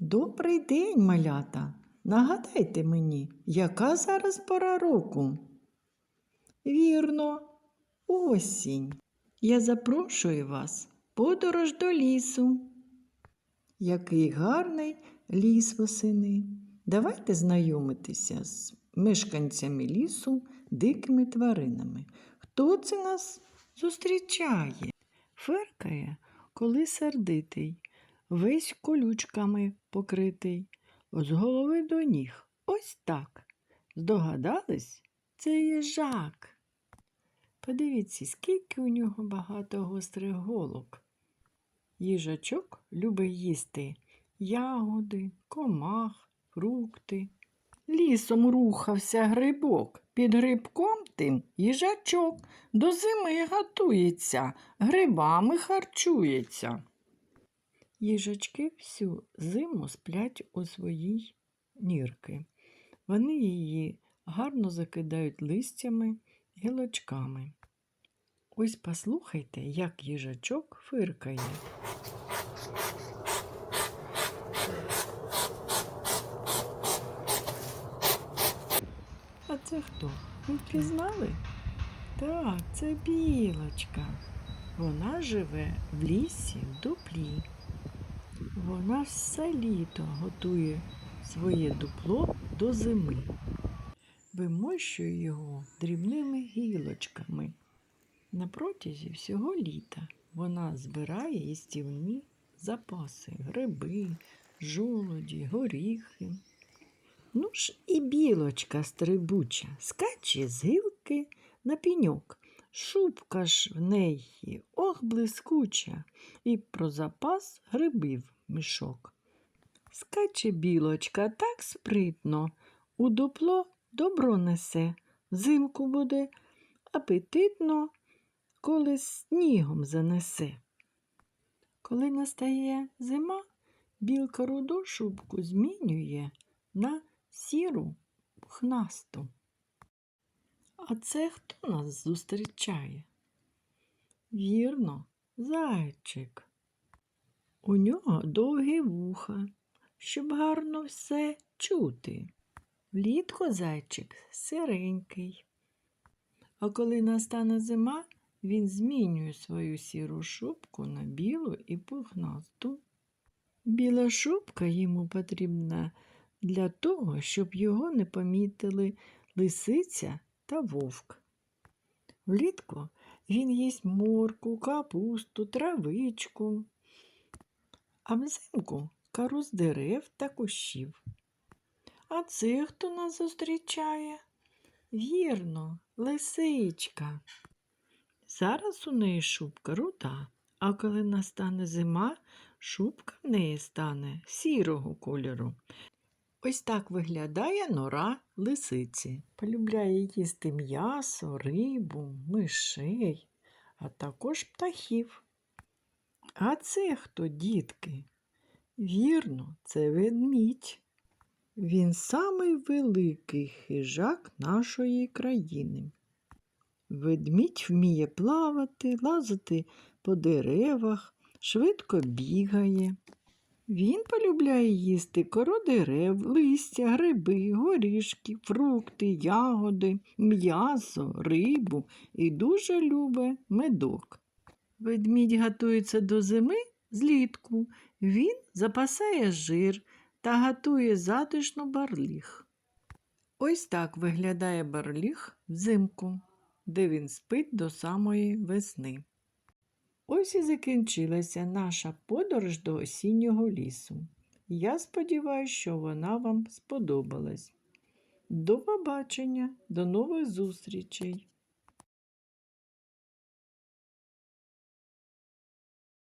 Добрий день, малята. Нагадайте мені, яка зараз пора року? Вірно, осінь. Я запрошую вас подорож до лісу. Який гарний ліс восени. Давайте знайомитися з мешканцями лісу, дикими тваринами. Хто це нас зустрічає? Феркає, коли сердитий, весь колючками покритий, з голови до ніг. Ось так. Здогадались? Це їжак. Подивіться, скільки у нього багато гострих голок. Їжачок любить їсти ягоди, комах, фрукти. Лісом рухався грибок. Під грибком тим їжачок до зими готується, грибами харчується. Їжачки всю зиму сплять у своїй нірки. Вони її гарно закидають листями, гілочками. Ось послухайте, як їжачок фиркає. А це хто? Ви впізнали? Так, це білочка. Вона живе в лісі в дуплі. Вона все літо готує своє дупло до зими. Вимощує його дрібними гілочками. На протязі всього літа вона збирає їстівні запаси, гриби, жолоді, горіхи. Ну ж і білочка стрибуча скаче з гілки на піньок. Шубка ж в неї ох блискуча, і про запас грибів мішок. Скаче білочка так спритно, у дупло добро несе, взимку буде апетитно, коли снігом занесе. Коли настає зима, білка руду шубку змінює на сіру пухнасту. А це хто нас зустрічає? Вірно, зайчик. У нього довгі вуха, щоб гарно все чути. Влітку зайчик сиренький. А коли настане зима, він змінює свою сіру шубку на білу і пухнасту. Біла шубка йому потрібна для того, щоб його не помітили лисиця та вовк. Влітку він їсть морку, капусту, травичку, а взимку кару з дерев та кущів. А це хто нас зустрічає? Вірно, лисичка. Зараз у неї шубка руда, а коли настане зима, шубка в неї стане сірого кольору. Ось так виглядає нора лисиці. Полюбляє їсти м'ясо, рибу, мишей, а також птахів. А це хто, дітки? Вірно, це ведмідь. Він самий великий хижак нашої країни. Ведмідь вміє плавати, лазити по деревах, швидко бігає. Він полюбляє їсти коро дерев, листя, гриби, горішки, фрукти, ягоди, м'ясо, рибу і дуже любить медок. Ведмідь готується до зими злітку. Він запасає жир та готує затишно барліг. Ось так виглядає барліг взимку, де він спить до самої весни. Ось і закінчилася наша подорож до осіннього лісу. Я сподіваюся, що вона вам сподобалась. До побачення, до нових зустрічей!